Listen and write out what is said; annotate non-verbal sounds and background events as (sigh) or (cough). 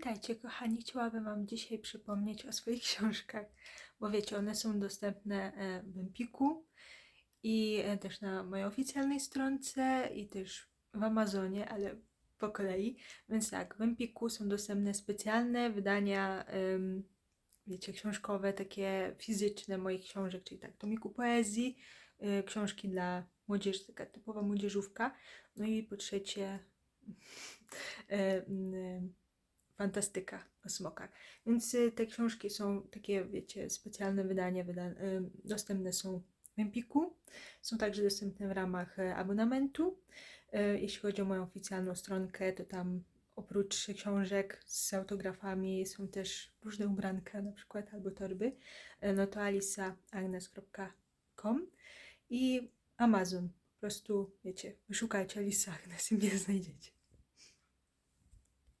Witajcie kochani, chciałabym Wam dzisiaj przypomnieć o swoich (laughs) książkach, bo wiecie, one są dostępne e, w Empiku i e, też na mojej oficjalnej stronce i też w Amazonie, ale po kolei. Więc tak, w Empiku są dostępne specjalne wydania, wiecie, książkowe, takie fizyczne moich książek, czyli tak, tomiku poezji, e, książki dla młodzieży, taka typowa młodzieżówka. No i po trzecie (laughs) fantastyka o smokach. Więc y, te książki są takie, wiecie, specjalne wydania, wyda y, dostępne są w Empiku. Są także dostępne w ramach e, abonamentu. Jeśli chodzi o moją oficjalną stronkę, to tam oprócz książek z autografami są też różne ubranka, na przykład albo torby. No to alisaagnes.com i Amazon. Po prostu, wiecie, wyszukajcie Alisa Agnes i mnie znajdziecie.